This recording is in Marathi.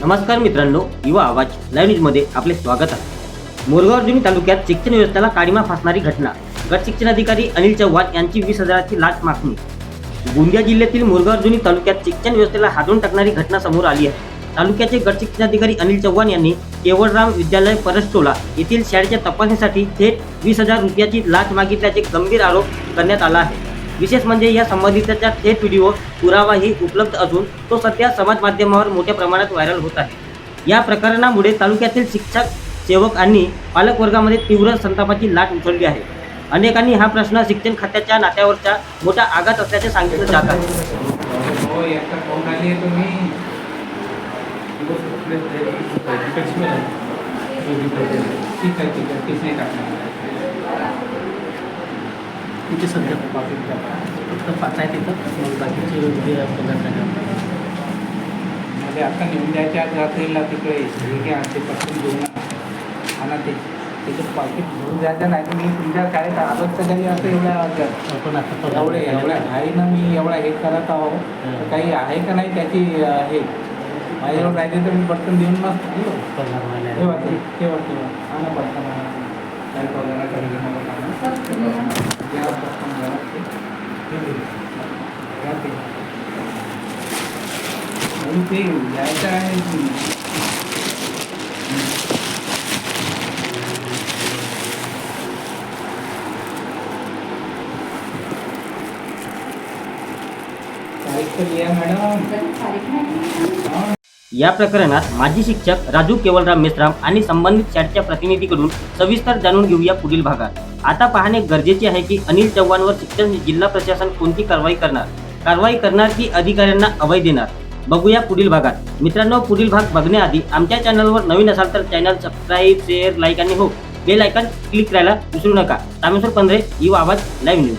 नमस्कार मित्रांनो युवा आवाज लाईव्ह न्यूजमध्ये आपले स्वागत आहे. मोरगाव तालुक्यात शिक्षण व्यवस्थेला काळीमा फासणारी घटना. गट शिक्षण अधिकारी अनिल चव्हाण यांची वीस हजाराची लाच मागणी. गोंदिया जिल्ह्यातील मोरगाव तालुक्यात शिक्षण व्यवस्थेला हादरून टाकणारी घटना समोर आली आहे. तालुक्याचे गट शिक्षण अधिकारी अनिल चव्हाण यांनी केवळराम विद्यालय परसटोला येथील शाळेच्या तपासणीसाठी थेट वीस हजार रुपयाची लाच मागितल्याचे गंभीर आरोप करण्यात आला आहे. विशेष म्हणजे या संबंधितचा थेट व्हिडिओ पुरावाही उपलब्ध असून तो सध्या समाज माध्यमावर मोठ्या प्रमाणात व्हायरल होत आहे. या प्रकरणामुळे तालुक्यातील शिक्षक सेवक आणि पालकवर्गामध्ये तीव्र संतापाची लाट उचलली आहे. अनेकांनी हा प्रश्न शिक्षण खात्याच्या नात्यावरचा मोठा आघात असल्याचे सांगितलं जात आहे हो एकटा पाहून आली आहे तुम्ही ठीक आहे ठीक आहे तीच नाही टाकणार तिथे सध्या पाकिट टाका फक्त पाच आहे तिथं मग बाकीचे उद्या पगार म्हणजे आता नेऊन द्यायच्या आत जाता ना तिकडे हे घ्या ते पटकन घेऊन आणा ते त्याचं पाकिट भरून द्यायचं नाही तर मी तुमच्या शाळेत आलोच तर काही असं एवढ्या आपण आता पगार एवढे एवढ्या आहे ना मी एवढा हे करत आहो. तर काही आहे का नाही त्याची हे? माझ्याजवळ राहिले तर मी पटकन देऊन पगार वाल्या ठेवा ते ठेवा ठेवा. आणा पटकन. काय पगाराकडे घेऊन नका आणा. घ्या पटकन घ्या ते. घ्या ते. म्हणून या प्रकरणात माजी शिक्षक राजू केवलराम मेश्राम आणि संबंधित शाळेच्या प्रतिनिधीकडून सविस्तर जाणून घेऊया पुढील भागात. आता पाहणे गरजेचे आहे की अनिल चव्हाणवर शिक्षण जिल्हा प्रशासन कोणती कारवाई करणार? कारवाई करणार की अधिकाऱ्यांना अभय देणार? बघूया पुढील भागात. मित्रांनो पुढील भाग बघण्याआधी आमच्या चॅनलवर नवीन असाल तर चॅनल सबस्क्राईब शेअर लाईक आणि हो बेल आयकॉन क्लिक करायला विसरू नका. रामेश्वर पंधरे यू आवाज लाईव्ह न्यूज.